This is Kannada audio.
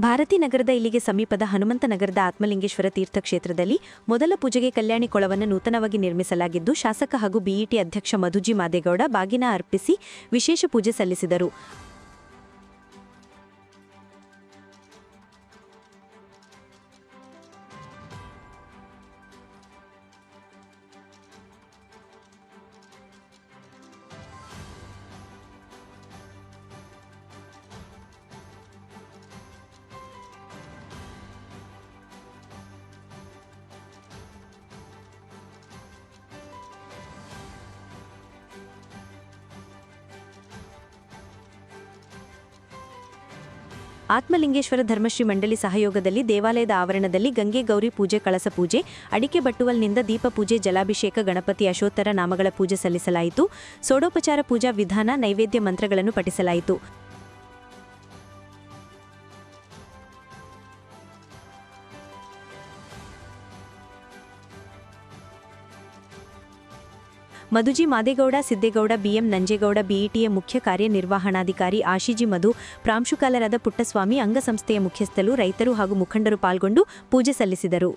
ಭಾರತಿ ನಗರದ ಇಲ್ಲಿಗೆ ಸಮೀಪದ ಹನುಮಂತ ನಗರದ ಆತ್ಮಲಿಂಗೇಶ್ವರ ತೀರ್ಥಕ್ಷೇತ್ರದಲ್ಲಿ ಮೊದಲ ಪೂಜೆಗೆ ಕಲ್ಯಾಣಿ ಕೊಳವನ್ನು ನೂತನವಾಗಿ ನಿರ್ಮಿಸಲಾಗಿದ್ದು, ಶಾಸಕ ಹಾಗೂ ಬಿಇಟಿ ಅಧ್ಯಕ್ಷ ಮಧುಜಿ ಮಾದೇಗೌಡ ಬಾಗಿನ ಅರ್ಪಿಸಿ ವಿಶೇಷ ಪೂಜೆ ಸಲ್ಲಿಸಿದರು. ಆತ್ಮಲಿಂಗೇಶ್ವರ ಧರ್ಮಶ್ರೀ ಮಂಡಳಿ ಸಹಯೋಗದಲ್ಲಿ ದೇವಾಲಯದ ಆವರಣದಲ್ಲಿ ಗಂಗೆ ಗೌರಿ ಪೂಜೆ, ಕಳಸ ಪೂಜೆ, ಅಡಿಕೆ ಬಟ್ಟುವಲ್ನಿಂದ ದೀಪ ಪೂಜೆ, ಜಲಾಭಿಷೇಕ, ಗಣಪತಿ ಅಶೋತ್ತರ ನಾಮಗಳ ಪೂಜೆ ಸಲ್ಲಿಸಲಾಯಿತು. ಸೋಡೋಪಚಾರ ಪೂಜಾ ವಿಧಾನ, ನೈವೇದ್ಯ ಮಂತ್ರಗಳನ್ನು ಪಠಿಸಲಾಯಿತು. ಮಧುಜಿ ಮಾದೇಗೌಡ, ಸಿದ್ದೇಗೌಡ, ಬಿಎಂ ನಂಜೇಗೌಡ ಬಿಇಟಿಯ ಮುಖ್ಯ ಕಾರ್ಯನಿರ್ವಹಣಾಧಿಕಾರಿ ಆಶಿಜಿ ಮಧು ಪ್ರಾಂಶುಕಾಲರಾದ ಪುಟ್ಟಸ್ವಾಮಿ, ಅಂಗಸಂಸ್ಥೆಯ ಮುಖ್ಯಸ್ಥರು, ರೈತರು ಹಾಗೂ ಮುಖಂಡರು ಪಾಲ್ಗೊಂಡು ಪೂಜೆ ಸಲ್ಲಿಸಿದರು.